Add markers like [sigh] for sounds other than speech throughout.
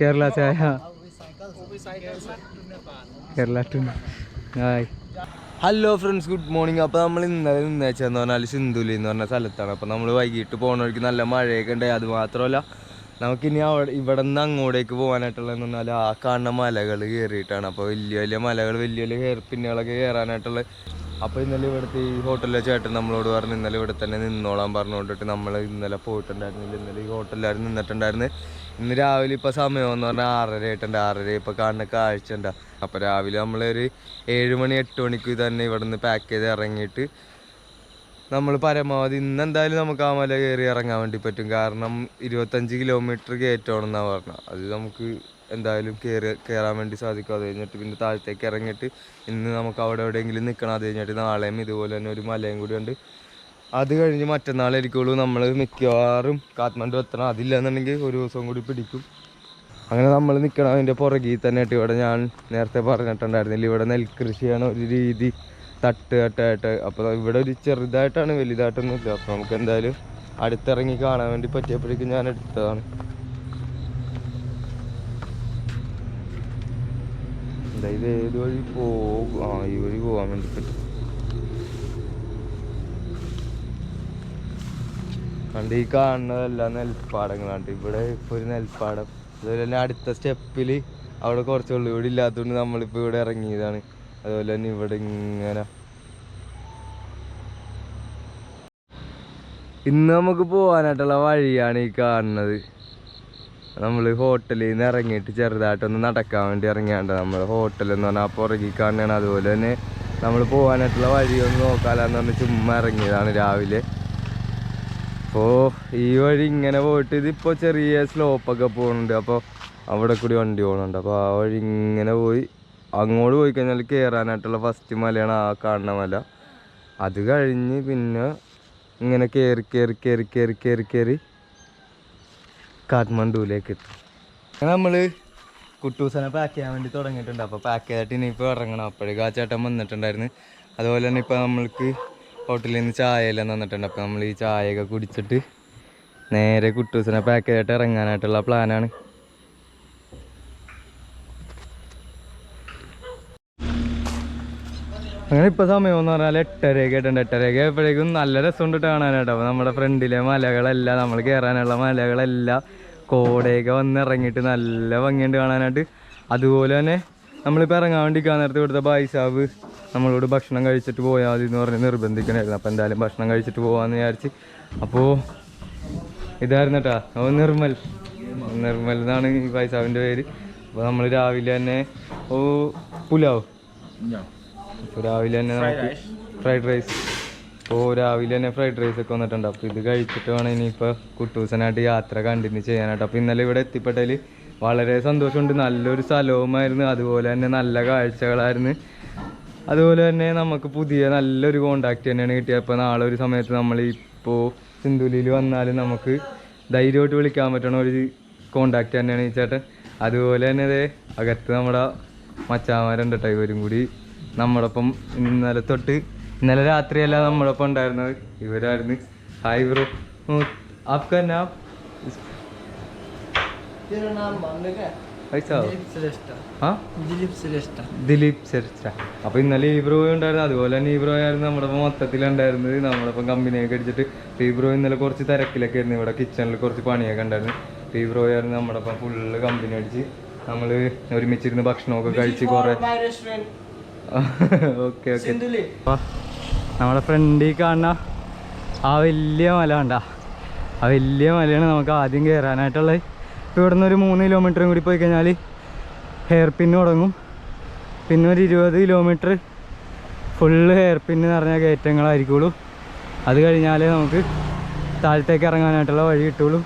കേരള ചായ. Kerala to hi. Hello friends good morning അപ്പോൾ നമ്മൾ ഇന്നലെ നിന്നേച്ചെന്ന് പറഞ്ഞാൽ സിന്ധുലി എന്ന് പറഞ്ഞ സ്ഥലത്താണ്. അപ്പോൾ നമ്മൾ വൈകിട്ട് പോകുന്ന വഴിക്ക് നല്ല മഴയൊക്കെ ഉണ്ടായി അത് മാത്രമല്ല നമുക്കിനി അവിടെ ഇവിടെ നിന്ന് അങ്ങോട്ടേക്ക് പോകാനായിട്ടുള്ളതെന്ന് പറഞ്ഞാൽ ആ കാണുന്ന മലകൾ കയറിയിട്ടാണ്. അപ്പോൾ വലിയ വലിയ മലകൾ വലിയ വലിയ ഹെയർ പിന്നുകളൊക്കെ കയറാനായിട്ടുള്ള അപ്പോൾ ഇന്നലെ ഇവിടുത്തെ ഈ ഹോട്ടലിലെ ചേട്ടൻ നമ്മളോട് പറഞ്ഞു ഇന്നലെ ഇവിടെ തന്നെ നിന്നോളാൻ പറഞ്ഞുകൊണ്ടിട്ട് നമ്മൾ ഇന്നലെ പോയിട്ടുണ്ടായിരുന്നില്ല. ഇന്നലെ ഈ ഹോട്ടലിലായിരുന്നു നിന്നിട്ടുണ്ടായിരുന്നു ഇന്ന് രാവിലെ ഇപ്പോൾ സമയം എന്ന് പറഞ്ഞാൽ ആറര ആയിട്ടുണ്ട്. ആറര ഇപ്പോൾ കാണുന്ന കാഴ്ച ഉണ്ട അപ്പോൾ രാവിലെ നമ്മളൊരു ഏഴ് മണി എട്ട് മണിക്ക് തന്നെ ഇവിടെ നിന്ന് പാക്ക് ചെയ്ത് ഇറങ്ങിയിട്ട് നമ്മൾ പരമാവധി ഇന്ന് എന്തായാലും നമുക്ക് ആ മല കയറി ഇറങ്ങാൻ വേണ്ടി പറ്റും. കാരണം ഇരുപത്തഞ്ച് കിലോമീറ്റർ കയറ്റണമെന്നാണ് പറഞ്ഞത് അത് നമുക്ക് എന്തായാലും കയറി കയറാൻ വേണ്ടി സാധിക്കും. അത് കഴിഞ്ഞിട്ട് പിന്നെ താഴത്തേക്ക് ഇറങ്ങിയിട്ട് ഇന്ന് നമുക്ക് അവിടെ എവിടെയെങ്കിലും നിൽക്കണം അത് കഴിഞ്ഞിട്ട് നാളെയും ഇതുപോലെ തന്നെ ഒരു മലയും കൂടി ഉണ്ട് അത് കഴിഞ്ഞ് മറ്റന്നാളായിരിക്കുള്ളൂ നമ്മൾ മിക്കവാറും കാത്മണ്ഡു എത്തണം. അതില്ല എന്നുണ്ടെങ്കിൽ ഒരു ദിവസം കൂടി പിടിക്കും. അങ്ങനെ നമ്മൾ നിൽക്കണം അതിന്റെ പുറകിൽ തന്നെ ആയിട്ട് ഇവിടെ ഞാൻ നേരത്തെ പറഞ്ഞിട്ടുണ്ടായിരുന്നില്ല. ഇവിടെ നെൽകൃഷിയാണ് ഒരു രീതി തട്ട് തട്ടായിട്ട്. അപ്പോൾ ഇവിടെ ഒരു ചെറുതായിട്ടാണ് വലുതായിട്ടൊന്നും ഇല്ല. അപ്പോൾ നമുക്ക് എന്തായാലും അടുത്തിറങ്ങി കാണാൻ വേണ്ടി പറ്റിയപ്പോഴേക്കും ഞാൻ എടുത്തതാണ്. എന്തായാലും ഏത് വഴി പോകും ആ ഈ വഴി പോകാൻ വേണ്ടി പറ്റും. കണ്ട് ഈ കാണുന്നതെല്ലാം നെൽപ്പാടങ്ങളാണ്. ഇവിടെ ഇപ്പോൾ ഒരു നെൽപ്പാടം. അതുപോലെ തന്നെ അടുത്ത സ്റ്റെപ്പിൽ അവിടെ കുറച്ച് ഉള്ളിവിടെ ഇല്ലാത്തതുകൊണ്ട് നമ്മളിപ്പോൾ ഇവിടെ ഇറങ്ങിയതാണ്. അതുപോലെ തന്നെ ഇവിടെ ഇങ്ങനെ. ഇന്ന് നമുക്ക് പോകാനായിട്ടുള്ള വഴിയാണ് ഈ കാണുന്നത്. നമ്മൾ ഹോട്ടലിൽ നിന്ന് ഇറങ്ങിയിട്ട് ചെറുതായിട്ടൊന്ന് നടക്കാൻ വേണ്ടി ഇറങ്ങിയാണ്ട് നമ്മൾ ഹോട്ടൽ എന്ന് പറഞ്ഞാൽ പുറകിൽ കാണുകയാണ് അതുപോലെ തന്നെ നമ്മൾ പോകാനായിട്ടുള്ള വഴിയൊന്ന് നോക്കാലെന്ന് പറഞ്ഞ് ചുമ്മാ ഇറങ്ങിയതാണ് രാവിലെ. അപ്പോൾ ഈ വഴി ഇങ്ങനെ പോയിട്ട് ഇതിപ്പോൾ ചെറിയ സ്ലോപ്പൊക്കെ പോകുന്നുണ്ട് അപ്പോൾ അവിടെ കൂടി വണ്ടി പോകുന്നുണ്ട് അപ്പോൾ ആ വഴി ഇങ്ങനെ പോയി അങ്ങോട്ട് പോയി കഴിഞ്ഞാൽ കയറാനായിട്ടുള്ള ഫസ്റ്റ് മലയാണ് ആ കാണുന്ന മല. അത് കഴിഞ്ഞ് പിന്നെ ഇങ്ങനെ കയറി കയറി കയറി കയറി കയറി കയറി കാഠ്മണ്ഡുവിലേക്ക് എത്തും. നമ്മൾ കുട്ടൂസനെ പാക്ക് ചെയ്യാൻ വേണ്ടി തുടങ്ങിയിട്ടുണ്ട്. അപ്പോൾ പാക്ക് ചെയ്തിട്ട് ഇനിയിപ്പോൾ ഇറങ്ങണം. അപ്പോഴേക്കും ആ ചേട്ടൻ വന്നിട്ടുണ്ടായിരുന്നു. അതുപോലെ തന്നെ ഇപ്പോൾ നമ്മൾക്ക് ഹോട്ടലിൽ നിന്ന് ചായയെല്ലാം തന്നിട്ടുണ്ട്. അപ്പോൾ നമ്മൾ ഈ ചായയൊക്കെ കുടിച്ചിട്ട് നേരെ കുട്ടൂസിനെ പാക്കേജായിട്ട് ഇറങ്ങാനായിട്ടുള്ള പ്ലാനാണ് അങ്ങനെ ഇപ്പോൾ സമയം പറഞ്ഞാൽ എട്ടരയൊക്കെ ആയിട്ടുണ്ട്. എട്ടരയൊക്കെ ആയപ്പോഴേക്കും നല്ല രസമുണ്ട് കാണാനായിട്ട്. അപ്പോൾ നമ്മുടെ ഫ്രണ്ടിലെ മലകളെല്ലാം നമ്മൾ കയറാനുള്ള മലകളെല്ലാം കോടയൊക്കെ വന്ന് ഇറങ്ങിയിട്ട് നല്ല ഭംഗിയുണ്ട് കാണാനായിട്ട്. അതുപോലെ തന്നെ നമ്മളിപ്പോൾ ഇറങ്ങാൻ വേണ്ടി നേരത്തെ ഇവിടുത്തെ ബായിസാവ് നമ്മളോട് ഭക്ഷണം കഴിച്ചിട്ട് പോയാൽ മതി എന്ന് പറഞ്ഞ് നിർബന്ധിക്കണമായിരുന്നു അപ്പോൾ എന്തായാലും ഭക്ഷണം കഴിച്ചിട്ട് പോകാമെന്ന് വിചാരിച്ച്. അപ്പോൾ ഇതായിരുന്നു കേട്ടോ ഓ നിർമ്മൽ. നിർമ്മൽ എന്നാണ് ഈ ബായിസാവിന്റെ പേര്. അപ്പോൾ നമ്മൾ രാവിലെ തന്നെ ഓ പുലാവ്. അപ്പോൾ രാവിലെ തന്നെ നമുക്ക് ഫ്രൈഡ് റൈസ് ഓ രാവിലെ തന്നെ ഫ്രൈഡ് റൈസ് ഒക്കെ വന്നിട്ടുണ്ട്. അപ്പോൾ ഇത് കഴിച്ചിട്ട് വേണം ഇനിയിപ്പോൾ കുട്ടൂസനായിട്ട് യാത്ര കണ്ടിന്യൂ ചെയ്യാനായിട്ട്. അപ്പോൾ ഇന്നലെ ഇവിടെ എത്തിപ്പെട്ടതിൽ വളരെ സന്തോഷമുണ്ട്. നല്ലൊരു സ്ഥലവുമായിരുന്നു. അതുപോലെ തന്നെ നല്ല കാഴ്ചകളായിരുന്നു. അതുപോലെ തന്നെ നമുക്ക് പുതിയ നല്ലൊരു കോണ്ടാക്റ്റ് തന്നെയാണ് കിട്ടിയത്. അപ്പോൾ നാളെ ഒരു സമയത്ത് നമ്മൾ ഇപ്പോൾ സിന്ധുലിയിൽ വന്നാൽ നമുക്ക് ധൈര്യമായിട്ട് വിളിക്കാൻ പറ്റണ ഒരു കോണ്ടാക്റ്റ് തന്നെയാണ് ഈ ചേട്ടൻ. അതുപോലെ തന്നെ ദേ അകത്ത് നമ്മുടെ മച്ചാമാരുണ്ട് കേട്ടോ ഇവരും കൂടി നമ്മളൊപ്പം ഇന്നലെ തൊട്ട് ഇന്നലെ രാത്രിയല്ല നമ്മളൊപ്പം ഉണ്ടായിരുന്നത്. ഇവരായിരുന്നു. ഹായ് ബ്രോ ആപ്കാ നാം तेरा नाम मानने का പൈസ दिलीप श्रेष्ठ ആ दिलीप श्रेष्ठ ദിലീപ് ചരിത്ര അപ്പൊ ഇന്നലെ ഈ ബ്രോ ഉണ്ടായിരുന്നു അതുപോലെ തന്നെ ഈ ബ്രോ ആയിരുന്നു നമ്മുടെ ഒപ്പം മൊത്തത്തിലുണ്ടായിരുന്നത് നമ്മളിപ്പം കമ്പനിയൊക്കെ അടിച്ചിട്ട് ഈ ബ്രോ ഇന്നലെ കുറച്ച് തിരക്കിലൊക്കെ ആയിരുന്നു ഇവിടെ കിച്ചണിൽ കുറച്ച് പണിയൊക്കെ ഉണ്ടായിരുന്നു ഈ ബ്രോ ആയിരുന്നു നമ്മുടെ ഒപ്പം ഫുള്ള് കമ്പനി അടിച്ച് നമ്മൾ ഒരുമിച്ചിരുന്ന് ഭക്ഷണമൊക്കെ കഴിച്ച് കുറെ my restaurant okay okay Sindhuli നമ്മുടെ ഫ്രണ്ടിൽ കാണുന്ന ആ വലിയ മല കണ്ട ആ വലിയ മലയാണ് നമുക്ക് ആദ്യം കയറാനായിട്ടുള്ളത് ഇപ്പോൾ ഇവിടുന്ന് ഒരു മൂന്ന് കിലോമീറ്ററും കൂടി പോയി കഴിഞ്ഞാൽ ഹെയർ പിന്ന് തുടങ്ങും. പിന്നെ ഒരു ഇരുപത് കിലോമീറ്റർ ഫുള്ള് ഹെയർ പിന്ന് നിറഞ്ഞ കയറ്റങ്ങളായിരിക്കുള്ളൂ. അത് കഴിഞ്ഞാലേ നമുക്ക് താഴത്തേക്ക് ഇറങ്ങാനായിട്ടുള്ള വഴി കിട്ടുള്ളൂ.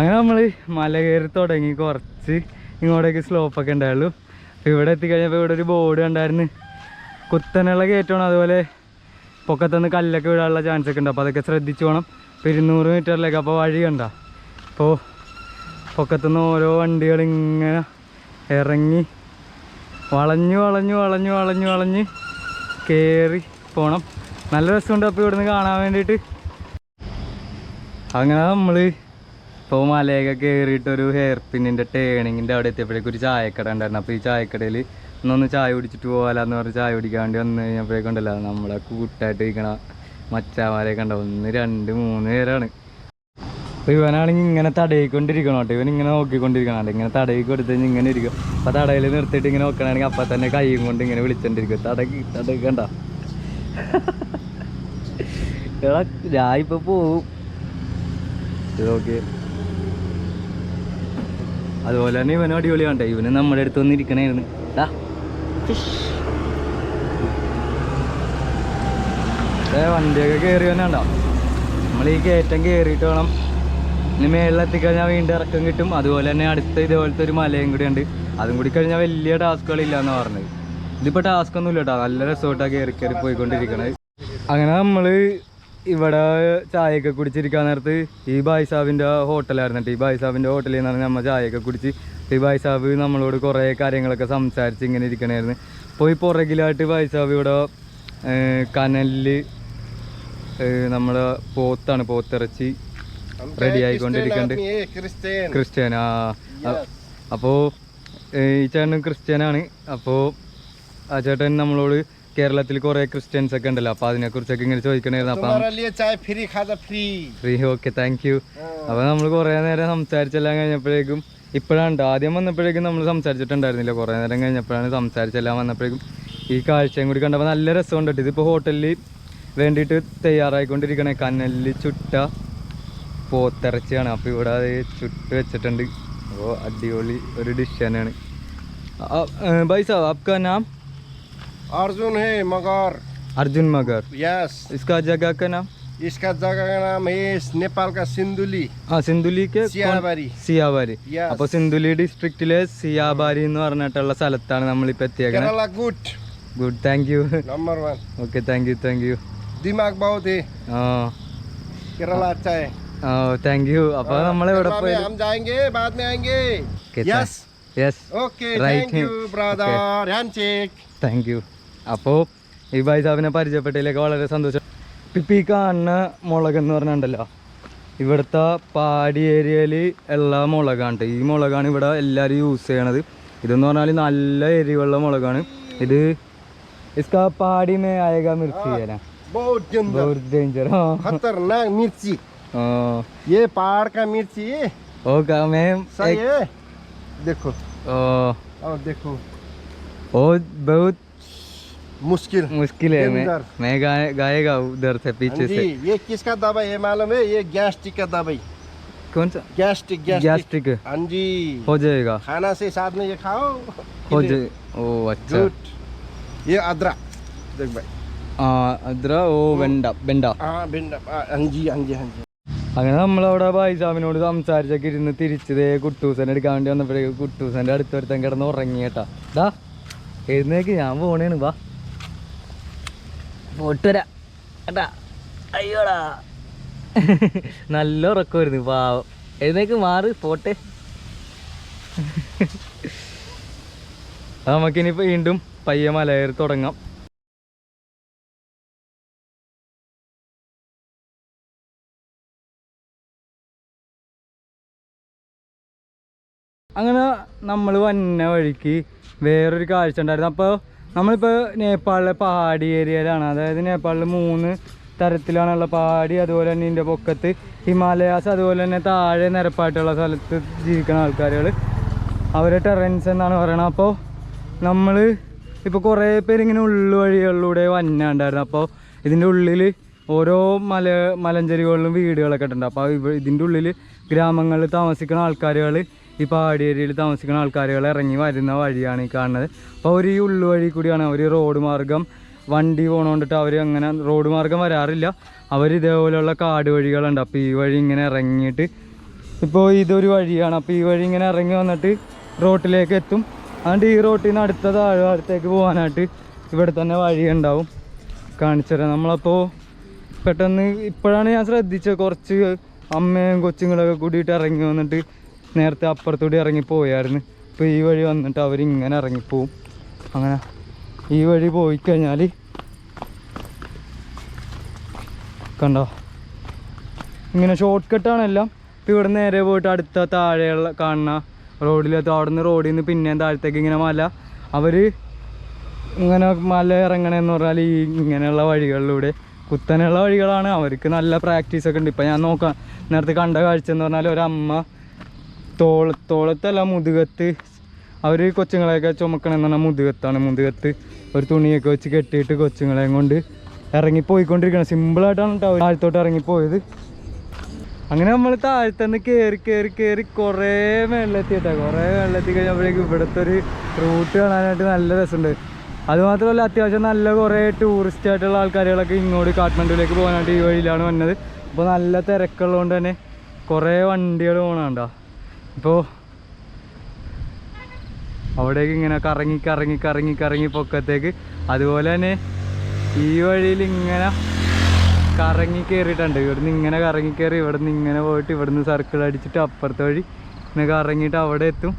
അങ്ങനെ നമ്മൾ മല കയറി തുടങ്ങി. കുറച്ച് ഇങ്ങോട്ടേക്ക് സ്ലോപ്പൊക്കെ ഉണ്ടായുള്ളൂ. അപ്പോൾ ഇവിടെ എത്തിക്കഴിഞ്ഞപ്പോൾ ഇവിടെ ഒരു ബോർഡ് കണ്ടായിരുന്നു. കുത്തനുള്ള കയറ്റമാണ് അതുപോലെ പൊക്കത്തുനിന്ന് കല്ലൊക്കെ വിടാനുള്ള ചാൻസ് ഒക്കെ ഉണ്ട്. അപ്പോൾ അതൊക്കെ ശ്രദ്ധിച്ചു പോകണം ഇപ്പോൾ ഇരുന്നൂറ് മീറ്ററിലേക്ക് അപ്പോൾ വഴി കണ്ട. അപ്പോൾ പൊക്കത്തുനിന്ന് ഓരോ വണ്ടികൾ ഇങ്ങനെ ഇറങ്ങി വളഞ്ഞു വളഞ്ഞു വളഞ്ഞു വളഞ്ഞു വളഞ്ഞ് കയറി പോകണം നല്ല രസമുണ്ട് അപ്പോൾ ഇവിടുന്ന് കാണാൻ വേണ്ടിയിട്ട്. അങ്ങനെ നമ്മൾ ഇപ്പോൾ മലയൊക്കെ കയറിയിട്ട് ഒരു ഹെയർ പിന്നിന്റെ ടേണിങ്ങിന്റെ അവിടെ എത്തിയപ്പോഴേക്കും ഒരു ചായക്കട ഉണ്ടായിരുന്നു. അപ്പോൾ ഈ ചായക്കടയിൽ ഒന്നൊന്ന് ചായ കുടിച്ചിട്ട് പോകാലെന്ന് പറഞ്ഞ് ചായ കുടിക്കാൻ വേണ്ടി വന്ന് കഴിഞ്ഞപ്പോഴേക്കുണ്ടല്ലോ നമ്മളെ കൂട്ടായിട്ട് ഇരിക്കണ മച്ചാമാരെയൊക്കെ ഉണ്ടാവും. ഒന്ന് രണ്ട് മൂന്ന് പേരാണ്. അപ്പോൾ ഇവനാണെങ്കിൽ ഇങ്ങനെ തടയിക്കൊണ്ടിരിക്കണം കേട്ടോ. ഇവൻ ഇങ്ങനെ നോക്കിക്കൊണ്ടിരിക്കണം ഇങ്ങനെ തടയി കൊടുത്ത് കഴിഞ്ഞാൽ ഇങ്ങനെ ഇരിക്കും. അപ്പോൾ തടയിൽ നിർത്തിയിട്ട് ഇങ്ങനെ നോക്കണമെങ്കിൽ അപ്പം തന്നെ കൈയും കൊണ്ട് ഇങ്ങനെ വിളിച്ചോണ്ടിരിക്കും. തടക്കി തടയിക്കണ്ട ഞാൻ ഇപ്പോൾ പോവും. ഓക്കെ അതുപോലെ തന്നെ ഇവനും അടിപൊളിയാണ്ട ഇവന് നമ്മുടെ അടുത്ത് വന്നിരിക്കണായിരുന്നു വണ്ടിയൊക്കെ കയറി വന്നുണ്ടോ? നമ്മൾ ഈ കയറ്റം കയറിയിട്ട് വേണം. ഇനി മേളിലെത്തിക്കഴിഞ്ഞാൽ വീണ്ടും ഇറക്കം കിട്ടും. അതുപോലെ തന്നെ അടുത്ത ഇതേപോലത്തെ ഒരു മലയും കൂടി ഉണ്ട്. അതും കൂടി കഴിഞ്ഞാൽ വലിയ ടാസ്കുകളില്ലാന്ന് പറഞ്ഞത്. ഇതിപ്പോൾ ടാസ്ക് ഒന്നും ഇല്ല കേട്ടോ. നല്ല റിസോർട്ടാണ് കയറി കയറി പോയിക്കൊണ്ടിരിക്കണത്. അങ്ങനെ നമ്മൾ ഇവിടെ ചായയൊക്കെ കുടിച്ചിരിക്കാൻ നേരത്ത് ഈ ബായ് സാബിന്റെ ഹോട്ടലായിരുന്നു കേട്ടോ ഈ ബായ് സാബിന്റെ ഹോട്ടലിൽ നിന്നാണ് നമ്മൾ ചായയൊക്കെ കുടിച്ച് ഈ ബായ് സാബ് നമ്മളോട് കുറേ കാര്യങ്ങളൊക്കെ സംസാരിച്ച് ഇങ്ങനെ ഇരിക്കണമായിരുന്നു അപ്പോൾ ഈ പുറകിലായിട്ട് ബായ് സാബ് ഇവിടെ കനലിൽ നമ്മുടെ പോത്താണ് പോത്തിറച്ചി റെഡി ആയിക്കൊണ്ടിരിക്കുന്നുണ്ട് ക്രിസ്ത്യൻ ആ അപ്പോൾ ഈ ചേട്ടൻ ക്രിസ്ത്യനാണ്. അപ്പോൾ ആ ചേട്ടൻ നമ്മളോട് കേരളത്തിൽ കുറെ ക്രിസ്ത്യൻസ് ഒക്കെ ഉണ്ടല്ലോ അപ്പൊ അതിനെക്കുറിച്ചൊക്കെ ഇങ്ങനെ ചോദിക്കണായിരുന്നു. ഫ്രീ താങ്ക് യു അപ്പൊ നമ്മൾ കുറെ നേരം സംസാരിച്ചെല്ലാം കഴിഞ്ഞപ്പോഴേക്കും ഇപ്പോഴാണ് ആദ്യം വന്നപ്പോഴേക്കും നമ്മൾ സംസാരിച്ചിട്ടുണ്ടായിരുന്നില്ല. കുറേ നേരം കഴിഞ്ഞപ്പോഴാണ് സംസാരിച്ചെല്ലാം വന്നപ്പോഴേക്കും ഈ കാഴ്ചയും കൂടി കണ്ടപ്പോൾ നല്ല രസമുണ്ട് കേട്ടോ. ഇതിപ്പോൾ ഹോട്ടലിൽ വേണ്ടിയിട്ട് തയ്യാറായിക്കൊണ്ടിരിക്കണേ. കനൽ ചുട്ട പോത്തിറച്ചിയാണ്. അപ്പോൾ ഇവിടെ അത് ചുട്ട് വെച്ചിട്ടുണ്ട്. അപ്പോൾ അടിപൊളി ഒരു ഡിഷ് തന്നെയാണ്. ബൈ സാബ് നാം अर्जुन है मगर अर्जुन मगर यस इसका जगह का नाम इसका जगह का नाम है नेपाल का सिंधुली ആ സിന്ധുലി के कौन- सियाबारी സിയാബാരി Yes. അപ്പൊ സിന്ധുലി ഡിസ്ട്രിക്റ്റിലെ സിയാബാരി എന്ന് പറഞ്ഞിട്ടുള്ള സ്ഥലത്താണ് നമ്മളിപ്പോ എത്തിയേക്കണത് Kerala good good thank you number one okay thank you thank you दिमाग बहुत है ആ केरला अच्छा है ആ താങ്ക് യു അപ്പൊ നമ്മളെവിടെ केरला പോയി में हम जाएंगे बाद में आएंगे yes yes okay Right. Thank you brother handshake thank you അപ്പോൾ ഈ ഭായ് സാബിനെ പരിചയപ്പെട്ടതിലേക്ക് വളരെ സന്തോഷം ഇപ്പം ഈ കാണുന്ന മുളക് എന്ന് പറഞ്ഞിട്ടുണ്ടല്ലോ ഇവിടുത്തെ പാടി ഏരിയയിൽ ഉള്ള മുളകാണ് ട്ടോ. ഈ മുളകാണ് ഇവിടെ എല്ലാവരും യൂസ് ചെയ്യണത് ഇതെന്ന് പറഞ്ഞാൽ നല്ല എരിവുള്ള മുളകാണ് ഇത് ഇസ്കാ പാടി മേ ആയേഗാ മിർച്ചി है ना बहुत गंदा बहुत डेंजर हाँ खतरनाक मिर्ची हाँ ये पहाड़ का मिर्ची ओके मैं सही एक- है देखो ओ, और देखो ओ बहुत मुश्किल मुश्किल है मैं डेंजर। मैं गाए गाएगा उधर से हाँ पीछे जी से ये किसका दवाई है मालूम है ये गैस्ट्रिक का दवाई कौन सा गैस्ट्रिक गैस्ट्रिक गैस्ट्रिक हाँ जी हो जाएगा खाना से साथ में ये खाओ हो जाए ओ अच्छा गुड ये अदरक देख भाई ആ അത്ര ഓ വെണ്ട വെണ്ട हाँ भिंडा हाँ हाँ जी हाँ जी हाँ जी അങ്ങനെ നമ്മളവിടെ ബായിസാമിനോട് സംസാരിച്ചൊക്കെ ഇരുന്ന് തിരിച്ചതേ കുട്ടൂസനെ എടുക്കാൻ വേണ്ടി വന്നപ്പോഴേക്കും കുട്ടൂസൻ്റെ അടുത്ത് ഒരുത്തൻ കിടന്ന് ഉറങ്ങി കേട്ടാ ഡാ എഴുന്നേക്ക് ഞാൻ പോണേണ് വാ പോട്ട് വരാ കേട്ടാ അയ്യോടാ. [laughs] നല്ല ഉറക്കമായിരുന്നു പാവം. എഴുന്നേക്ക് മാറ് പോട്ടെ. [laughs] നമുക്കിനിപ്പോൾ വീണ്ടും പയ്യ മലയേറി തുടങ്ങാം. അങ്ങനെ നമ്മൾ വന്ന വഴിക്ക് വേറൊരു കാഴ്ച ഉണ്ടായിരുന്നു. അപ്പോൾ നമ്മളിപ്പോൾ നേപ്പാളിലെ പഹാടി ഏരിയയിലാണ്. അതായത് നേപ്പാളിൽ മൂന്ന് തരത്തിലാണുള്ള പഹാടി അതുപോലെ തന്നെ ഇതിന്റെ പൊക്കത്ത് ഹിമാലയാസ് അതുപോലെ തന്നെ താഴെ നിരപ്പായിട്ടുള്ള സ്ഥലത്ത് ജീവിക്കുന്ന ആൾക്കാരുകൾ അവരെ ടെറൻസ് എന്നാണ് പറയണത്. അപ്പോൾ നമ്മൾ ഇപ്പോൾ കുറേ പേര് ഇങ്ങനെ ഉള്ളുവഴികളിലൂടെ വന്നുണ്ടായിരുന്നു. അപ്പോൾ ഇതിന്റെ ഉള്ളിൽ ഓരോ മല മലഞ്ചെരികളിലും വീടുകളൊക്കെ ഉണ്ട് അപ്പോൾ ഇതിന്റെ ഉള്ളിൽ ഗ്രാമങ്ങളിൽ താമസിക്കുന്ന ആൾക്കാരുകൾ ഈ പാടിയേരിയിൽ താമസിക്കുന്ന ആൾക്കാരുകൾ ഇറങ്ങി വരുന്ന വഴിയാണ് ഈ കാണുന്നത്. അപ്പോൾ അവർ ഈ ഉള്ളുവഴി കൂടിയാണ് അവർ റോഡ് മാർഗം വണ്ടി പോണോണ്ടിട്ട് അവർ അങ്ങനെ റോഡ് മാർഗം വരാറില്ല. അവർ ഇതേപോലെയുള്ള കാട് വഴികളുണ്ട് അപ്പോൾ ഈ വഴി ഇങ്ങനെ ഇറങ്ങിയിട്ട് ഇപ്പോൾ ഇതൊരു വഴിയാണ്. അപ്പോൾ ഈ വഴി ഇങ്ങനെ ഇറങ്ങി വന്നിട്ട് റോട്ടിലേക്ക് എത്തും. അതുകൊണ്ട് ഈ റോട്ടിൽ നിന്ന് അടുത്ത താഴ്വാരത്തേക്ക് പോകാനായിട്ട് ഇവിടെ തന്നെ വഴി ഉണ്ടാവും കാണിച്ചു തരാം. നമ്മളപ്പോൾ പെട്ടെന്ന് ഇപ്പോഴാണ് ഞാൻ ശ്രദ്ധിച്ചത് കുറച്ച് അമ്മയും കൊച്ചുങ്ങളൊക്കെ കൂടിയിട്ട് ഇറങ്ങി വന്നിട്ട് നേരത്തെ അപ്പുറത്തൂടി ഇറങ്ങി പോയായിരുന്നു ഇപ്പോൾ ഈ വഴി വന്നിട്ട് അവരിങ്ങനെ ഇറങ്ങിപ്പോവും. അങ്ങനെ ഈ വഴി പോയി കഴിഞ്ഞാൽ കണ്ടോ? ഇങ്ങനെ ഷോർട്ട് കട്ടാണ് എല്ലാം. ഇപ്പം ഇവിടെ നേരെ പോയിട്ട് അടുത്ത താഴെയുള്ള കാണുന്ന റോഡിലെത്തും അവിടെ നിന്ന് റോഡിൽ നിന്ന് പിന്നെയും താഴത്തേക്ക് ഇങ്ങനെ മല. അവർ ഇങ്ങനെ മല ഇറങ്ങണമെന്ന് പറഞ്ഞാൽ ഈ ഇങ്ങനെയുള്ള വഴികളിലൂടെ കുത്തനെയുള്ള വഴികളാണ്. അവർക്ക് നല്ല പ്രാക്ടീസ് ഒക്കെ ഉണ്ട്. ഇപ്പം ഞാൻ നോക്കാം. നേരത്തെ കണ്ട കാഴ്ച എന്ന് പറഞ്ഞാൽ ഒരമ്മ തോള തോളത്തല്ല മുതുകത്ത്. അവർ കൊച്ചുങ്ങളെയൊക്കെ ചുമക്കണമെന്ന് പറഞ്ഞാൽ മുതുകത്താണ്. മുതുകത്ത് ഒരു തുണിയൊക്കെ വെച്ച് കെട്ടിയിട്ട് കൊച്ചുങ്ങളെയും കൊണ്ട് ഇറങ്ങി പോയിക്കൊണ്ടിരിക്കണം സിമ്പിളായിട്ടാണ് കേട്ടോ താഴത്തോട്ട് ഇറങ്ങിപ്പോയത്. അങ്ങനെ നമ്മൾ താഴത്തുനിന്ന് കയറി കയറി കയറി കുറേ വെള്ളത്തി കേട്ടോ. കുറേ വെള്ളത്തി കഴിഞ്ഞപ്പോഴേക്കും ഇവിടുത്തെ ഒരു റൂട്ട് കാണാനായിട്ട് നല്ല രസമുണ്ട്. അതുമാത്രമല്ല അത്യാവശ്യം നല്ല കുറേ ടൂറിസ്റ്റ് ആയിട്ടുള്ള ആൾക്കാരുകളൊക്കെ ഇങ്ങോട്ട് കാഠ്മണ്ഡുവിലേക്ക് പോകാനായിട്ട് ഈ വഴിയിലാണ് വന്നത്. അപ്പോൾ നല്ല തിരക്കുള്ളതുകൊണ്ട് തന്നെ കുറേ വണ്ടികൾ പോകണുണ്ടോ? ഇപ്പോൾ അവിടേക്ക് ഇങ്ങനെ കറങ്ങി കറങ്ങി കറങ്ങി കറങ്ങി പൊക്കത്തേക്ക്. അതുപോലെ തന്നെ ഈ വഴിയിൽ ഇങ്ങനെ കറങ്ങി കയറിയിട്ടുണ്ട് ഇവിടുന്ന് ഇങ്ങനെ കറങ്ങി കയറി ഇവിടുന്ന് ഇങ്ങനെ പോയിട്ട് ഇവിടുന്ന് സർക്കിൾ അടിച്ചിട്ട് അപ്പുറത്തെ വഴി ഇങ്ങനെ കറങ്ങിയിട്ട് അവിടെ എത്തും.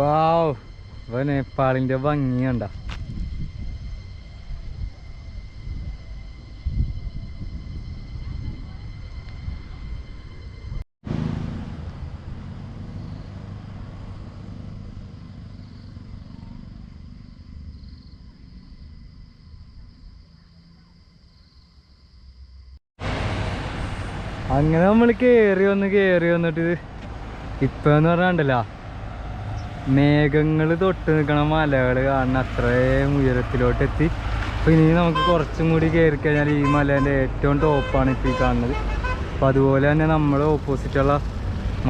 വാവ് ഇപ്പൊ നേപ്പാളിന്റെ ഭംഗി അങ്ങനെ നമ്മൾ കേറി വന്ന് കേറി വന്നിട്ട് ഇപ്പൊ എന്ന് പറഞ്ഞാണ്ടല്ല മേഘങ്ങൾ തൊട്ട് നിൽക്കണ മലകൾ കാണുന്ന അത്രയും ഉയരത്തിലോട്ട് എത്തി. അപ്പോൾ ഇനി നമുക്ക് കുറച്ചും കൂടി കയറി കഴിഞ്ഞാൽ ഈ മലേന്റെ ഏറ്റവും ടോപ്പാണ് ഇപ്പോൾ ഈ കാണുന്നത്. അപ്പോൾ അതുപോലെ തന്നെ നമ്മൾ ഓപ്പോസിറ്റുള്ള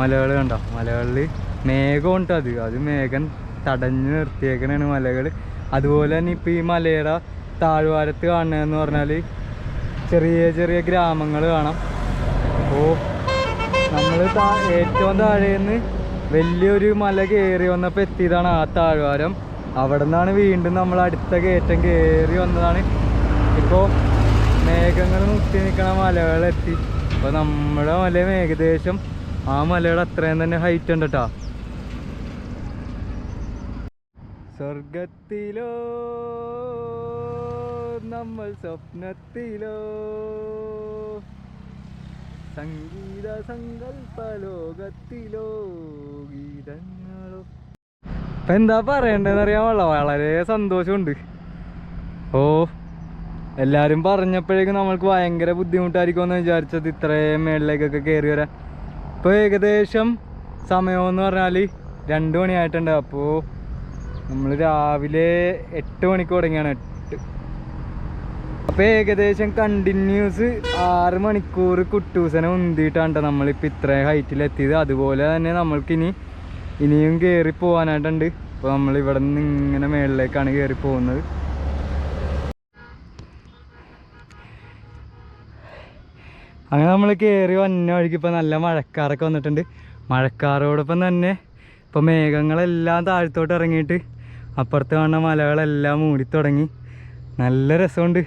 മലകൾ കണ്ടോ? മലകളിൽ മേഘം ഉണ്ട് അത്. അത് മേഘം തടഞ്ഞു നിർത്തിയേക്കണാണ് മലകൾ അതുപോലെ തന്നെ ഇപ്പോൾ ഈ മലയുടെ താഴ്വാരത്ത് കാണുന്നതെന്ന് പറഞ്ഞാൽ ചെറിയ ചെറിയ ഗ്രാമങ്ങൾ കാണാം. അപ്പോൾ നമ്മൾ താ ഏറ്റവും താഴേന്ന് വലിയൊരു മല കയറി വന്നപ്പോൾ എത്തിയതാണ് ആ താഴ്വാരം. അവിടെ നിന്നാണ് വീണ്ടും നമ്മൾ അടുത്ത കയറ്റം കയറി വന്നതാണ്. ഇപ്പോൾ മേഘങ്ങൾ മുട്ടി നിൽക്കണ മലകളെത്തി അപ്പോൾ നമ്മുടെ മലയും ഏകദേശം ആ മലയുടെ അത്രയും തന്നെ ഹൈറ്റ് ഉണ്ട് കേട്ടോ സ്വർഗത്തിലോ നമ്മൾ സ്വപ്നത്തിലോ സംഗീത സങ്കല്പ ലോകത്തിലോ ഗീതങ്ങളോ. ഇപ്പൊ എന്താ പറയണ്ടെന്ന് അറിയാമല്ലോ വളരെ സന്തോഷമുണ്ട്. ഓ എല്ലാരും പറഞ്ഞപ്പോഴേക്കും നമ്മൾക്ക് ഭയങ്കര ബുദ്ധിമുട്ടായിരിക്കുമെന്ന് വിചാരിച്ചത് ഇത്രയും മേളിലേക്കൊക്കെ കയറി വരാൻ. ഇപ്പോൾ ഏകദേശം സമയമെന്ന് പറഞ്ഞാൽ രണ്ട് മണിയായിട്ടുണ്ട്. അപ്പോ നമ്മൾ രാവിലെ എട്ട് മണിക്ക് തുടങ്ങിയാണ്. അപ്പോൾ ഏകദേശം കണ്ടിന്യൂസ് ആറ് മണിക്കൂർ കുട്ടൂസനെ ഉന്തിയിട്ടാണ് ട്ടോ നമ്മളിപ്പോൾ ഇത്രയും ഹൈറ്റിലെത്തിയത് അതുപോലെ തന്നെ നമ്മൾക്കിനി ഇനിയും കയറി പോകാനായിട്ടുണ്ട് അപ്പോൾ നമ്മൾ ഇവിടെ നിന്ന് ഇങ്ങനെ മേളിലേക്കാണ് കയറി പോകുന്നത്. അങ്ങനെ നമ്മൾ കയറി വന്ന വഴിക്ക് ഇപ്പോൾ നല്ല മഴക്കാറൊക്കെ വന്നിട്ടുണ്ട്. മഴക്കാറോടൊപ്പം തന്നെ ഇപ്പോൾ മേഘങ്ങളെല്ലാം താഴ്ത്തോട്ട് ഇറങ്ങിയിട്ട് അപ്പുറത്ത് കാണുന്ന മലകളെല്ലാം മൂടി തുടങ്ങി. നല്ല രസമുണ്ട്.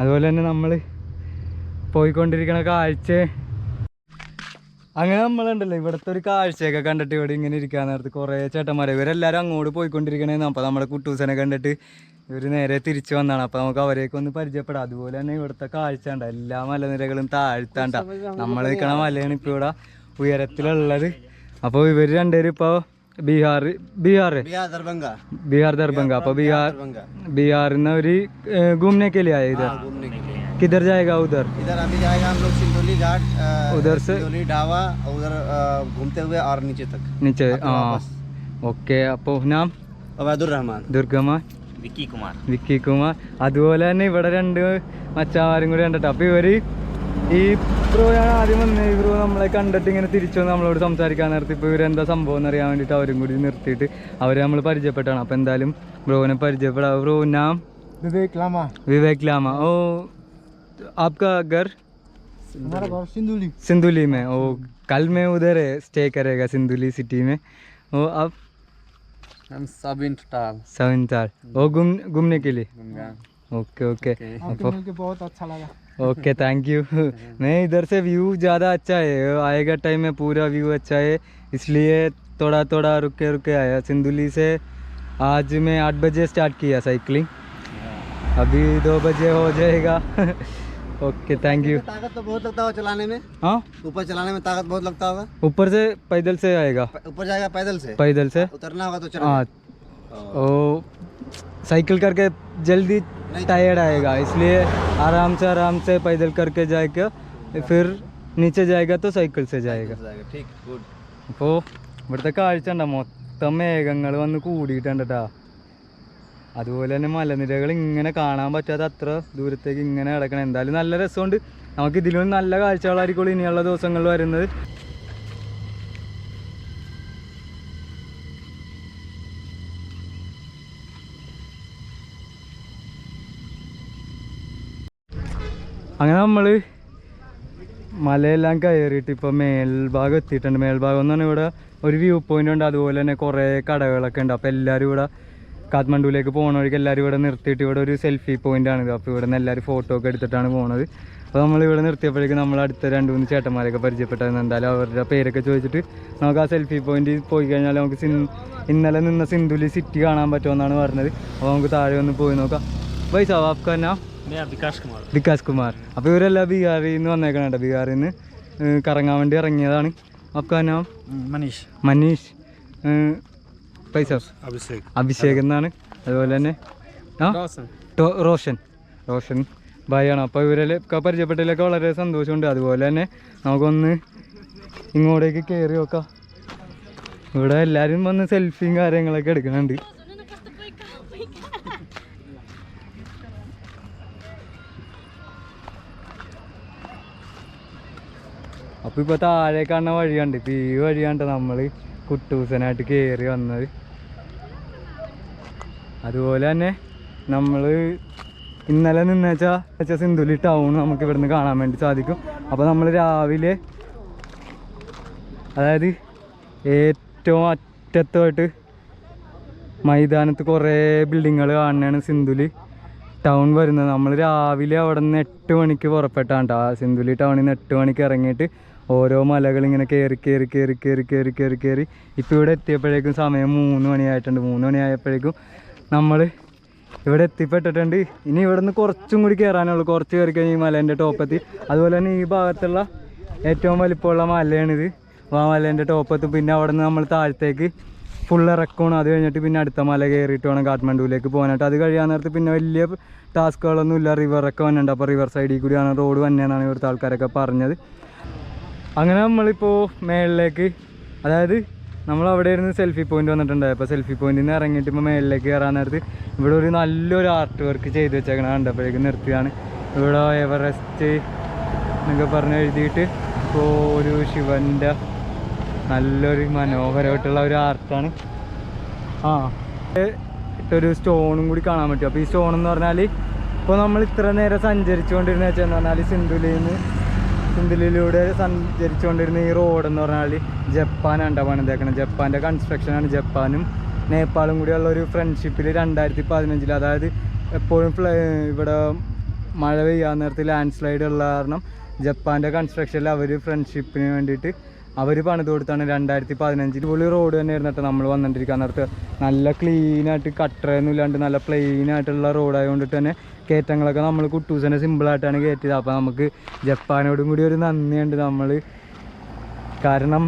അതുപോലെ തന്നെ നമ്മൾ പോയിക്കൊണ്ടിരിക്കുന്ന കാഴ്ച. അങ്ങനെ നമ്മളുണ്ടല്ലോ. ഇവിടുത്തെ ഒരു കാഴ്ചയൊക്കെ കണ്ടിട്ട് ഇവിടെ ഇങ്ങനെ ഇരിക്കാൻ നേരത്ത് കുറേ ചേട്ടന്മാരെ. ഇവരെല്ലാവരും അങ്ങോട്ട് പോയിക്കൊണ്ടിരിക്കണേന്ന്. അപ്പോൾ നമ്മുടെ കുട്ടൂസനെ കണ്ടിട്ട് ഇവർ നേരെ തിരിച്ചു വന്നാണ്. അപ്പോൾ നമുക്ക് അവരെയൊക്കെ ഒന്ന് പരിചയപ്പെടാം. അതുപോലെ തന്നെ ഇവിടുത്തെ കാഴ്ച ഉണ്ട് എല്ലാ മലനിരകളും താഴ്ത്താണ്ട. നമ്മൾ നിൽക്കണ മലയാണ് ഇപ്പോൾ ഇവിടെ ഉയരത്തിലുള്ളത്. അപ്പോൾ ഇവർ രണ്ടുപേരും ഇപ്പോൾ ബീഹാർ ബീഹാർ बिहार दरभंगा ബീഹാർ ദർഭംഗ അപ്പോൾ ബീഹാർ दरभंगा बिहार में और घूमने के लिए आए इधर हाँ, घूमने के लिए किधर जाएगा उधर इधर अभी जाएगा हम लोग सिंदोली घाट अ, उधर से- सिंदोली ढाबा उधर अ, घूमते हुए और नीचे तक नीचे അപ്പോൾ ആ വാപ്പസ്. ഓക്കെ അപ്പോൾ നാം अवैदुर रहमान ദുർഗമ്മ വിക്കി കുമാർ വിക്കി കുമാർ അതുപോലെ തന്നെ ഇവിടെ രണ്ട് മച്ചാമാരും കൂടി കണ്ടിട്ട് അപ്പോൾ ഇവർ ഈ ബ്രോ ഞാൻ ആദ്യം വന്ന ഈ ബ്രോ നമ്മളെ കണ്ടിട്ട് ഇങ്ങനെ തിരിച്ചു വന്ന് നമ്മളോട് സംസാരിക്കാൻ നിർത്തി ഇപ്പോൾ ഇവരെന്താ സംഭവം എന്ന് അറിയാൻ വേണ്ടിയിട്ട് അവരും കൂടി നിർത്തിയിട്ട് അവരെ നമ്മൾ പരിചയപ്പെട്ടാണ് അപ്പോൾ എന്തായാലും ബ്രോനെ പരിചയപ്പെടാം ബ്രോ നാം विवेक लामा विवेक लामा ओ आपका घर हमारा घर सिंदुली सिंदुली में ओ कल मैं उधर स्टे करेगा सिंदुली सिटी में वो अब हम साबिन टाल सेवन चार वो घूम घूमने के लिए गंगा ओके ओके आपको मिलके बहुत अच्छा लगा ओके थैंक यू नहीं इधर से व्यू ज़्यादा अच्छा है। आएगा टाइम में पूरा व्यू अच्छा है। इसलिए थोड़ा थोड़ा रुके रुके आया। सिंदुली से आज मैं आठ बजे स्टार्ट किया साइकिलिंग अभी दो बजे हो जाएगा। ओके थैंक यू ताकत तो बहुत लगता होगा चलाने में। हाँ? ऊपर चलाने में ताकत बहुत लगता होगा। ऊपर से पैदल से आएगा। ऊपर जाएगा पैदल से? पैदल से? उतरना होगा तो हाँ चलो ओ साइकिल करके जल्दी टायर्ड आएगा इसलिए आराम से आराम से पैदल करके जाएगा फिर नीचे जाएगा तो साइकिल से जाएगा जाएगा ठीक गुड അപ്പോൾ ഇവിടുത്തെ കാഴ്ച ഉണ്ടോ മൊത്തം മേഘങ്ങൾ വന്ന് കൂടിയിട്ടുണ്ട് കേട്ടോ അതുപോലെ തന്നെ മലനിരകൾ ഇങ്ങനെ കാണാൻ പറ്റാത്ത അത്ര ദൂരത്തേക്ക് ഇങ്ങനെ കിടക്കണം എന്തായാലും നല്ല രസമുണ്ട് നമുക്ക് ഇതിലും നല്ല കാഴ്ചകളായിരിക്കും ഇനിയുള്ള ദിവസങ്ങളിൽ വരുന്നത് അങ്ങനെ നമ്മൾ മലയെല്ലാം കയറിയിട്ട് ഇപ്പോൾ മേൽഭാഗം എത്തിയിട്ടുണ്ട്. മേൽഭാഗം എന്ന് പറഞ്ഞാൽ ഇവിടെ ഒരു വ്യൂ പോയിന്റ് ഉണ്ട്. അതുപോലെ തന്നെ കുറേ കടകളൊക്കെ ഉണ്ട്. അപ്പോൾ എല്ലാവരും ഇവിടെ കാത്മണ്ഡുവിലേക്ക് പോകുന്ന വഴിക്ക് എല്ലാവരും ഇവിടെ നിർത്തിയിട്ട് ഇവിടെ ഒരു സെൽഫി പോയിന്റ് ആണിത്. അപ്പോൾ ഇവിടെ നിന്ന് എല്ലാവരും ഫോട്ടോ ഒക്കെ എടുത്തിട്ടാണ് പോകുന്നത് അപ്പോൾ നമ്മൾ ഇവിടെ നിർത്തിയപ്പോഴേക്കും നമ്മൾ അടുത്ത രണ്ട് മൂന്ന് ചേട്ടന്മാരെയൊക്കെ പരിചയപ്പെട്ടതെന്ന് എന്തായാലും അവരുടെ പേരൊക്കെ ചോദിച്ചിട്ട് നമുക്ക് ആ സെൽഫി പോയിന്റ് പോയി കഴിഞ്ഞാൽ നമുക്ക് സിൻ ഇന്നലെ നിന്ന സിന്ധുലി സിറ്റി കാണാൻ പറ്റുമെന്നാണ് പറഞ്ഞത്. അപ്പോൾ നമുക്ക് താഴെ ഒന്ന് പോയി നോക്കാം. വൈ സവാബ് വികാസ് കുമാർ. അപ്പോൾ ഇവരെല്ലാം ബീഹാറിൽ നിന്ന് വന്നേക്കണേട്ടോ ബീഹാറിൽ നിന്ന് കറങ്ങാൻ വേണ്ടി ഇറങ്ങിയതാണ്. അപ്പൊ നാം മനീഷ്. മനീഷ്. പൈസ? അഭിഷേക്. അഭിഷേക് എന്നാണ്. അതുപോലെ തന്നെ റോഷൻ. റോഷൻ. ഭയാണ് അപ്പോൾ ഇവരൊക്കെ പരിചയപ്പെട്ടതിലൊക്കെ വളരെ സന്തോഷമുണ്ട്. അതുപോലെ തന്നെ നമുക്കൊന്ന് ഇങ്ങോട്ടേക്ക് കയറി നോക്കാം. ഇവിടെ എല്ലാവരും വന്ന് സെൽഫിയും കാര്യങ്ങളൊക്കെ എടുക്കുന്നുണ്ട് അപ്പോൾ ഇപ്പോൾ താഴെ കാണുന്ന വഴിയുണ്ട്. ഇപ്പോൾ ഈ വഴിയാണ് നമ്മൾ കുട്ടൂസനായിട്ട് കേറി വന്നത്. അതുപോലെ തന്നെ നമ്മൾ ഇന്നലെ നിന്ന് വെച്ചാൽ വെച്ചാൽ സിന്ധുലി ടൗൺ നമുക്ക് ഇവിടുന്ന് കാണാൻ വേണ്ടി സാധിക്കും. അപ്പോൾ നമ്മൾ രാവിലെ അതായത് ഏറ്റവും അറ്റത്തായിട്ട് മൈതാനത്ത് കുറേ ബിൽഡിങ്ങുകൾ കാണുന്നതാണ് സിന്ധുലി ടൗൺ വരുന്നത്. നമ്മൾ രാവിലെ അവിടെ നിന്ന് എട്ട് മണിക്ക് പുറപ്പെട്ടാണ് ട്ടോ. ആ സിന്ധുലി ടൗണിൽ നിന്ന് എട്ട് മണിക്ക് ഇറങ്ങിയിട്ട് ഓരോ മലകൾ ഇങ്ങനെ കയറി കയറി കയറി കയറി കയറി കയറി കയറി ഇപ്പോൾ ഇവിടെ എത്തിയപ്പോഴേക്കും സമയം മൂന്ന് മണിയായിട്ടുണ്ട്. മൂന്ന് മണിയായപ്പോഴേക്കും നമ്മൾ ഇവിടെ എത്തിപ്പെട്ടിട്ടുണ്ട്. ഇനി ഇവിടെ നിന്ന് കുറച്ചും കൂടി കയറാനുള്ളൂ കുറച്ച് കയറി കഴിഞ്ഞ് ഈ മലേന്റെ ടോപ്പെത്തി അതുപോലെ തന്നെ ഈ ഭാഗത്തുള്ള ഏറ്റവും വലിപ്പമുള്ള മലയാണിത്. അപ്പോൾ ആ മലേന്റെ ടോപ്പെത്തും പിന്നെ അവിടെ നിന്ന് നമ്മൾ താഴത്തേക്ക് ഫുൾ ഇറക്കണം അത് കഴിഞ്ഞിട്ട് പിന്നെ അടുത്ത മല കയറിയിട്ട് വേണം കാഠ്മണ്ഡുവിലേക്ക് പോകാനായിട്ട്. അത് കഴിയാൻ നേരത്ത് പിന്നെ വലിയ ടാസ്കുകളൊന്നും ഇല്ല റിവറൊക്കെ വന്നിട്ടുണ്ട്. അപ്പോൾ റിവർ സൈഡിൽ കൂടിയാണ് റോഡ് വന്നതെന്നാണ് ഇവിടുത്തെ ആൾക്കാരൊക്കെ പറഞ്ഞത്. അങ്ങനെ നമ്മളിപ്പോൾ മേളിലേക്ക് അതായത് നമ്മൾ അവിടെ ഇരുന്ന് സെൽഫി പോയിന്റ് വന്നിട്ടുണ്ട് അപ്പോൾ സെൽഫി പോയിന്റിൽ നിന്ന് ഇറങ്ങിയിട്ട് ഇപ്പോൾ മേളിലേക്ക് കയറാൻ നേരത്ത് ഇവിടെ ഒരു നല്ലൊരു ആർട്ട് വർക്ക് ചെയ്ത് വെച്ചേക്കണ കണ്ടപ്പോഴേക്കും നിർത്തിയാണ്. ഇവിടെ എവറസ്റ്റ് എന്നൊക്കെ പറഞ്ഞ് എഴുതിയിട്ട് ഇപ്പോൾ ഒരു ശിവന്റെ നല്ലൊരു മനോഹരമായിട്ടുള്ള ഒരു ആർട്ടാണ് ആ ഇട്ടൊരു സ്റ്റോണും കൂടി കാണാൻ പറ്റും. അപ്പോൾ ഈ സ്റ്റോൺ എന്ന് പറഞ്ഞാൽ ഇപ്പോൾ നമ്മൾ ഇത്ര നേരം സഞ്ചരിച്ചുകൊണ്ടിരുന്ന വെച്ചാൽ എന്ന് പറഞ്ഞാൽ സിന്ധുലിൽ നിന്ന് സിന്ധുലിലൂടെ സഞ്ചരിച്ചുകൊണ്ടിരുന്ന ഈ റോഡ് എന്ന് പറഞ്ഞാൽ ജപ്പാനാണ് പണിതേക്കുന്നത് ജപ്പാന്റെ കൺസ്ട്രക്ഷനാണ് ജപ്പാനും നേപ്പാളും കൂടിയുള്ള ഒരു ഫ്രണ്ട്ഷിപ്പിൽ രണ്ടായിരത്തി പതിനഞ്ചിൽ അതായത് എപ്പോഴും ഇവിടെ മഴ പെയ്യാൻ നേരത്ത് ലാൻഡ് സ്ലൈഡ് ഉള്ള കാരണം ജപ്പാന്റെ കൺസ്ട്രക്ഷനിൽ അവർ ഫ്രണ്ട്ഷിപ്പിന് വേണ്ടിയിട്ട് അവർ പണിത് കൊടുത്താണ് രണ്ടായിരത്തി പതിനഞ്ചിൽ പുള്ളി റോഡ് തന്നെ ഇരുന്നിട്ട് നമ്മൾ വന്നിട്ടിരിക്കാൻ നേരത്ത്. നല്ല ക്ലീനായിട്ട് കട്ടറയൊന്നും ഇല്ലാണ്ട് നല്ല പ്ലെയിൻ ആയിട്ടുള്ള റോഡായതുകൊണ്ടിട്ട് തന്നെ കയറ്റങ്ങളൊക്കെ നമ്മൾ കുട്ടൂസിനെ സിമ്പിളായിട്ടാണ് കയറ്റിയത്. അപ്പോൾ നമുക്ക് ജപ്പാനോടും കൂടി ഒരു നന്ദിയുണ്ട്. നമ്മൾ കാരണം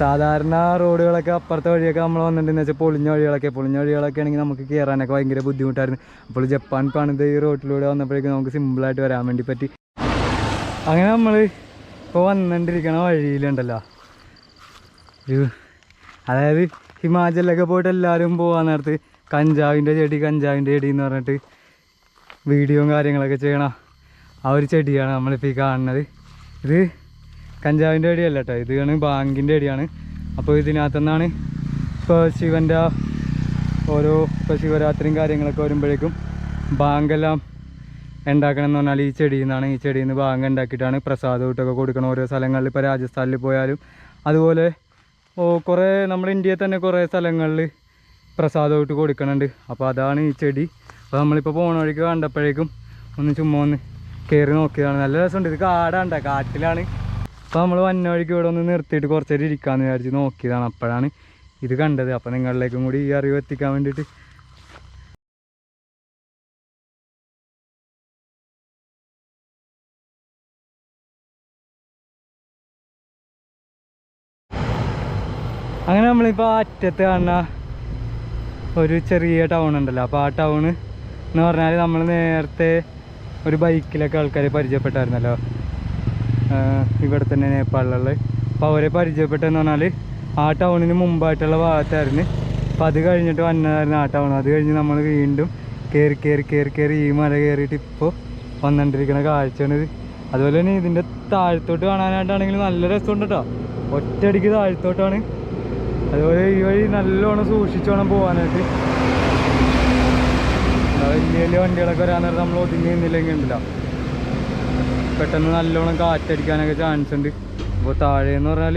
സാധാരണ റോഡുകളൊക്കെ അപ്പുറത്തെ വഴിയൊക്കെ നമ്മൾ വന്നിട്ടുണ്ടെന്ന് വെച്ചാൽ പൊളിഞ്ഞ വഴികളൊക്കെ പൊളിഞ്ഞ വഴികളൊക്കെ ആണെങ്കിൽ നമുക്ക് കയറാനൊക്കെ ഭയങ്കര ബുദ്ധിമുട്ടായിരുന്നു. അപ്പോൾ ജപ്പാൻ പണിത് ഈ റോട്ടിലൂടെ വന്നപ്പോഴേക്കും നമുക്ക് സിമ്പിളായിട്ട് വരാൻ വേണ്ടി പറ്റി. അങ്ങനെ നമ്മൾ ഇപ്പോൾ വന്നുകൊണ്ടിരിക്കണ വഴിയിലുണ്ടല്ലോ. ഒരു അതായത് ഹിമാചലിലൊക്കെ പോയിട്ട് എല്ലാവരും പോകാൻ നേരത്ത് കഞ്ചാവിന്റെ ചെടി കഞ്ചാവിന്റെ ചെടി എന്ന് പറഞ്ഞിട്ട് വീഡിയോയും കാര്യങ്ങളൊക്കെ ചെയ്യണ ആ ഒരു ചെടിയാണ് നമ്മളിപ്പോൾ ഈ കാണുന്നത്. ഇത് കഞ്ചാവിന്റെ അടിയല്ല കേട്ടോ ഇതാണ് ബാങ്കിന്റെ അടിയാണ് അപ്പോൾ ഇതിനകത്തു നിന്നാണ് ഇപ്പോൾ ശിവന്റെ ഓരോ ഇപ്പോൾ ശിവരാത്രിയും കാര്യങ്ങളൊക്കെ വരുമ്പോഴേക്കും ബാങ്കെല്ലാം ഉണ്ടാക്കണം എന്ന് പറഞ്ഞാൽ ഈ ചെടിയിൽ നിന്നാണ് ഈ ചെടിയിൽ നിന്ന് ബാങ്ക് ഉണ്ടാക്കിയിട്ടാണ് പ്രസാദമായിട്ടൊക്കെ കൊടുക്കണം ഓരോ സ്ഥലങ്ങളിൽ ഇപ്പോൾ രാജസ്ഥാനിൽ പോയാലും അതുപോലെ ഓ കുറേ നമ്മുടെ ഇന്ത്യയിൽ തന്നെ കുറേ സ്ഥലങ്ങളിൽ പ്രസാദമായിട്ട് കൊടുക്കുന്നുണ്ട് അപ്പോൾ അതാണ് ഈ ചെടി. അപ്പോൾ നമ്മളിപ്പോൾ പോണ വഴിക്ക് കണ്ടപ്പോഴേക്കും ഒന്ന് ചുമ്മാ ഒന്ന് കയറി നോക്കിയതാണ്. നല്ല രസമുണ്ട്. ഇത് കാടാണ്ട കാട്ടിലാണ്. അപ്പോൾ നമ്മൾ വന്ന വഴിക്ക് ഇവിടെ ഒന്ന് നിർത്തിയിട്ട് കുറച്ച് നേരം ഇരിക്കാമെന്ന് വിചാരിച്ച് നോക്കിയതാണ്. അപ്പോഴാണ് ഇത് കണ്ടത്. അപ്പോൾ നിങ്ങളിലേക്കും കൂടി ഈ അറിവ് എത്തിക്കാൻ വേണ്ടിയിട്ട് അങ്ങനെ നമ്മളിപ്പോൾ അറ്റത്ത് കാണുന്ന ഒരു ചെറിയ ടൗൺ ഉണ്ടല്ലോ. അപ്പോൾ ആ ടൗണ് എന്ന് പറഞ്ഞാൽ നമ്മൾ നേരത്തെ ഒരു ബൈക്കിലൊക്കെ ആൾക്കാരെ പരിചയപ്പെട്ടായിരുന്നല്ലോ. ഇവിടെ തന്നെ നേപ്പാളിലുള്ള അപ്പോൾ അവരെ പരിചയപ്പെട്ടെന്ന് പറഞ്ഞാൽ ആ ടൗണിന് മുമ്പായിട്ടുള്ള ഭാഗത്തായിരുന്നു. അപ്പോൾ അത് കഴിഞ്ഞിട്ട് വന്നതായിരുന്നു ആ ടൗൺ. അത് കഴിഞ്ഞ് നമ്മൾ വീണ്ടും കയറി കയറി കയറി കയറി ഈ മല കയറിയിട്ട് ഇപ്പോൾ വന്നുകൊണ്ടിരിക്കുന്ന കാഴ്ചയാണ് ഇത്. അതുപോലെ തന്നെ ഇതിന്റെ താഴത്തോട്ട് കാണാനായിട്ടാണെങ്കിൽ നല്ല രസമുണ്ട് കേട്ടോ ഒറ്റയടിക്ക് താഴത്തോട്ടാണ്. അതുപോലെ ഈ വഴി നല്ലോണം സൂക്ഷിച്ചോണം പോകാനായിട്ട് വലിയ വലിയ വണ്ടികളൊക്കെ വരാൻ നേരം നമ്മൾ ഒതുങ്ങി നിന്നില്ലെങ്കിൽ ഉണ്ടല്ലോ. പെട്ടെന്ന് നല്ലോണം കാറ്റടിക്കാനൊക്കെ ചാൻസ് ഉണ്ട്. അപ്പോൾ താഴെ എന്ന് പറഞ്ഞാൽ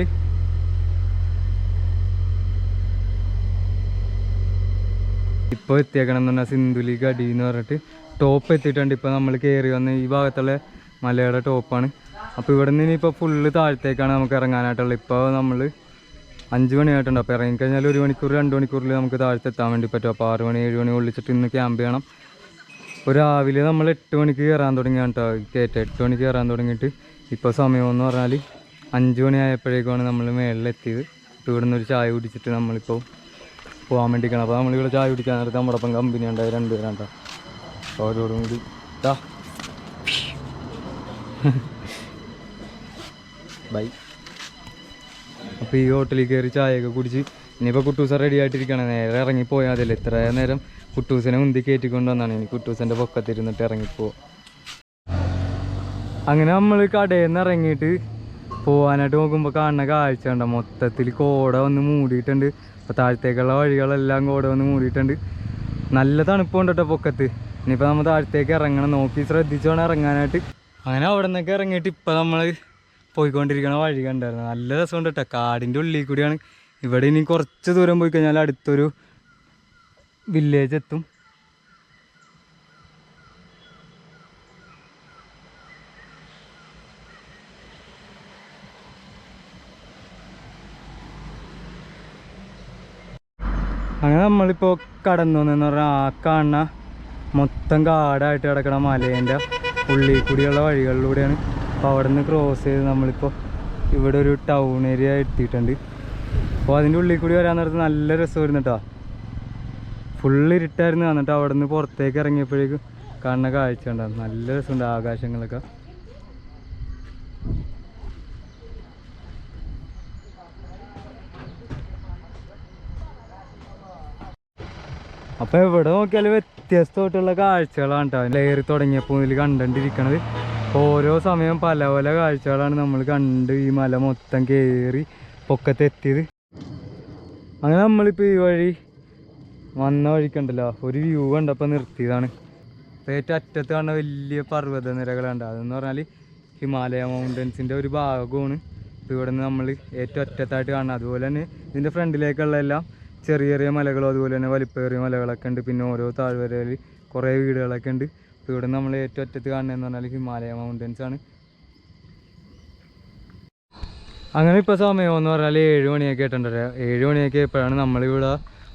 ഇപ്പോൾ എത്തിയേക്കണം എന്ന് പറഞ്ഞാൽ സിന്ധുലി ഗഡി എന്ന് പറഞ്ഞിട്ട് ടോപ്പ് എത്തിയിട്ടുണ്ട്. ഇപ്പോൾ നമ്മൾ കയറി വന്ന ഈ ഭാഗത്തുള്ള മലയുടെ ടോപ്പാണ് അപ്പോൾ ഇവിടെ നിന്ന് ഇനിയിപ്പോൾ ഫുള്ള് താഴത്തേക്കാണ് നമുക്ക് ഇറങ്ങാനായിട്ടുള്ളത്. ഇപ്പോൾ നമ്മൾ അഞ്ച് മണിയായിട്ടുണ്ട് അപ്പോൾ ഇറങ്ങിക്കഴിഞ്ഞാൽ ഒരു മണിക്കൂർ രണ്ട് മണിക്കൂറിൽ നമുക്ക് താഴത്ത് എത്താൻ വേണ്ടി പറ്റും. അപ്പോൾ ആറ് മണി ഏഴ് മണി ഒളിച്ചിട്ട് ഇന്ന് ക്യാമ്പ് ചെയ്യണം. ഇപ്പോൾ രാവിലെ നമ്മൾ എട്ട് മണിക്ക് കയറാൻ തുടങ്ങിയാണ് കേട്ടോ കയറ്റം എട്ട് മണിക്ക് കയറാൻ തുടങ്ങിയിട്ട് ഇപ്പോൾ സമയം എന്ന് പറഞ്ഞാൽ അഞ്ച് മണി ആയപ്പോഴേക്കുമാണ് നമ്മൾ മേളിലെത്തിയത്. ഇവിടെ നിന്ന് ഒരു ചായ കുടിച്ചിട്ട് നമ്മളിപ്പോൾ പോകാൻ വേണ്ടിയിരിക്കണം അപ്പോൾ നമ്മളിവിടെ ചായ കുടിക്കാൻ നേരത്തെ നമ്മുടെ ഒപ്പം കമ്പനി ഉണ്ടായി രണ്ടുപേരാണ് കേട്ടോ അപ്പോൾ അവരോടും കൂടി ബൈ അപ്പോൾ ഈ ഹോട്ടലിൽ കയറി ചായയൊക്കെ കുടിച്ച് ഇനിയിപ്പോൾ കുട്ടൂസ റെഡി ആയിട്ടിരിക്കുകയാണ്. നേരെ ഇറങ്ങിപ്പോയാൽ അതല്ലേ ഇത്ര നേരം കുട്ടൂസിനെ ഉന്തി കയറ്റിക്കൊണ്ട് വന്നാണ് ഇനി കുട്ടൂസിന്റെ പൊക്കത്തിരുന്നിട്ട് ഇറങ്ങിപ്പോ അങ്ങനെ നമ്മൾ കടയിൽ നിന്ന് ഇറങ്ങിയിട്ട് പോകാനായിട്ട് നോക്കുമ്പോൾ കാണുന്ന കാഴ്ച ഉണ്ടോ മൊത്തത്തിൽ കോട വന്ന് മൂടിയിട്ടുണ്ട്. അപ്പോൾ താഴത്തേക്കുള്ള വഴികളെല്ലാം കോട വന്ന് മൂടിയിട്ടുണ്ട്. നല്ല തണുപ്പുണ്ട് കേട്ടോ പൊക്കത്ത്. ഇനിയിപ്പോൾ നമ്മൾ താഴത്തേക്ക് ഇറങ്ങണം. നോക്കി ശ്രദ്ധിച്ചു വേണം ഇറങ്ങാനായിട്ട്. അങ്ങനെ അവിടെ നിന്നൊക്കെ ഇറങ്ങിയിട്ട് ഇപ്പോൾ നമ്മൾ പോയിക്കൊണ്ടിരിക്കണ വഴി കണ്ടായിരുന്നു. നല്ല രസമുണ്ട് കേട്ടോ കാടിന്റെ ഉള്ളിൽ കൂടിയാണ്. ഇവിടെ ഇനി കുറച്ച് ദൂരം പോയി കഴിഞ്ഞാൽ അടുത്തൊരു വില്ലേജ് എത്തും. അങ്ങനെ നമ്മളിപ്പോൾ കടന്നു വന്നെന്ന് പറഞ്ഞാൽ ആ കാണുന്ന മൊത്തം കാടായിട്ട് കിടക്കണ മലേന്റെ ഉള്ളിൽ കൂടിയുള്ള വഴികളിലൂടെയാണ്. അപ്പോൾ അവിടെ നിന്ന് ക്രോസ് ചെയ്ത് നമ്മളിപ്പോൾ ഇവിടെ ഒരു ടൗൺ ഏരിയ എത്തിയിട്ടുണ്ട്. അപ്പോൾ അതിന്റെ ഉള്ളിൽ കൂടി വരാൻ നേരത്ത് നല്ല രസമായിരുന്നു കേട്ടോ ഫുള്ള് ഇരുട്ടായിരുന്നു എന്നിട്ട് അവിടെ നിന്ന് പുറത്തേക്ക് ഇറങ്ങിയപ്പോഴേക്കും കാണുന്ന കാഴ്ച ഉണ്ടാകും നല്ല രസമുണ്ട് ആകാശങ്ങളൊക്കെ. അപ്പോൾ എവിടെ നോക്കിയാലും വ്യത്യസ്തമായിട്ടുള്ള കാഴ്ചകളാണ് കേട്ടോ ലെയറി തുടങ്ങിയപ്പോൾ ഇതിൽ കണ്ടുകൊണ്ടിരിക്കണത് ഓരോ സമയം പല പല കാഴ്ചകളാണ് നമ്മൾ കണ്ട് ഈ മല മൊത്തം കയറി പൊക്കത്തെത്തിയത്. അങ്ങനെ നമ്മളിപ്പോൾ ഈ വഴി വന്ന വഴിക്കുണ്ടല്ലോ. ഒരു വ്യൂ കണ്ടപ്പോൾ നിർത്തിയതാണ്. ഇപ്പോൾ ഏറ്റവും അറ്റത്ത് കാണുന്ന വലിയ പർവത നിരകളുണ്ട് അതെന്ന് പറഞ്ഞാൽ ഹിമാലയ മൗണ്ടൻസിന്റെ ഒരു ഭാഗമാണ്. ഇപ്പോൾ ഇവിടെ നിന്ന് നമ്മൾ ഏറ്റവും അറ്റത്തായിട്ട് കാണുന്നത്. അതുപോലെ തന്നെ ഇതിന്റെ ഫ്രണ്ടിലേക്കുള്ള എല്ലാം ചെറിയ ചെറിയ മലകളും അതുപോലെ തന്നെ വലിപ്പേറിയ മലകളൊക്കെ ഉണ്ട്. പിന്നെ ഓരോ താഴ്വരയിൽ കുറേ വീടുകളൊക്കെ ഉണ്ട്. ഇപ്പോൾ ഇവിടെ നമ്മൾ ഏറ്റവും അറ്റത്ത് കാണുന്നതെന്ന് പറഞ്ഞാൽ ഹിമാലയ മൗണ്ടൻസ് ആണ്. അങ്ങനെ ഇപ്പോൾ സമയം എന്ന് പറഞ്ഞാൽ ഏഴ് മണിയൊക്കെ ആയിട്ടുണ്ടല്ലോ ഏഴ് മണിയൊക്കെ ആയപ്പോഴാണ് നമ്മളിവിടെ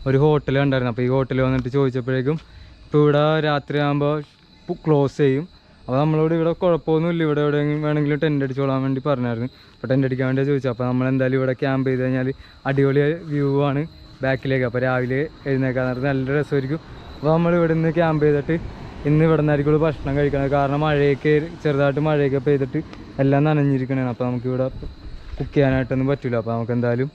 ഒരു ഹോട്ടൽ ഉണ്ടായിരുന്നത് അപ്പോൾ ഈ ഹോട്ടലിൽ വന്നിട്ട് ചോദിച്ചപ്പോഴേക്കും ഇപ്പോൾ ഇവിടെ രാത്രി ആകുമ്പോൾ ക്ലോസ് ചെയ്യും. അപ്പോൾ നമ്മളോട് ഇവിടെ കുഴപ്പമൊന്നുമില്ല. ഇവിടെ എവിടെയെങ്കിലും വേണമെങ്കിലും ടെന്റ് അടിച്ചോളാൻ വേണ്ടി പറഞ്ഞായിരുന്നു. അപ്പോൾ ടെന്റ് അടിക്കാൻ വേണ്ടി ചോദിച്ചു അപ്പോൾ നമ്മൾ എന്തായാലും ഇവിടെ ക്യാമ്പ് ചെയ്ത് കഴിഞ്ഞാൽ അടിപൊളി വ്യൂ ആണ് ബാക്കിലേക്ക്. അപ്പോൾ രാവിലെ എഴുന്നേക്കാൻ നേരത്തെ നല്ല രസമായിരിക്കും. അപ്പോൾ നമ്മൾ ഇവിടെ നിന്ന് ക്യാമ്പ് ചെയ്തിട്ട് ഇന്ന് ഇവിടെ നിന്നായിരിക്കും ഭക്ഷണം കഴിക്കുന്നത് കാരണം മഴയൊക്കെ ചെറുതായിട്ട് മഴയൊക്കെ പെയ്തിട്ട് എല്ലാം നനഞ്ഞിരിക്കണേ അപ്പോൾ നമുക്കിവിടെ കുക്ക് ചെയ്യാനായിട്ടൊന്നും പറ്റില്ല അപ്പോൾ നമുക്ക് എന്തായാലും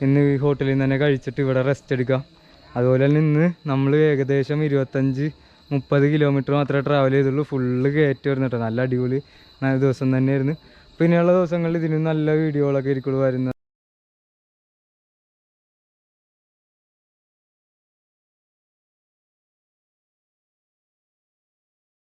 ഇന്ന് ഈ ഹോട്ടലിൽ നിന്ന് തന്നെ കഴിച്ചിട്ട് ഇവിടെ റെസ്റ്റ് എടുക്കാം. അതുപോലെ തന്നെ ഇന്ന് നമ്മൾ ഏകദേശം ഇരുപത്തഞ്ച് മുപ്പത് കിലോമീറ്റർ മാത്രമേ ട്രാവൽ ചെയ്തുള്ളൂ. ഫുള്ള് കയറ്റി വരുന്നുണ്ട്. നല്ല അടിപൊളി നല്ല ദിവസം തന്നെയായിരുന്നു. പിന്നെയുള്ള ദിവസങ്ങളിൽ ഇതിന് നല്ല വീഡിയോകളൊക്കെ ഇരിക്കുള്ളൂ വരുന്നത്.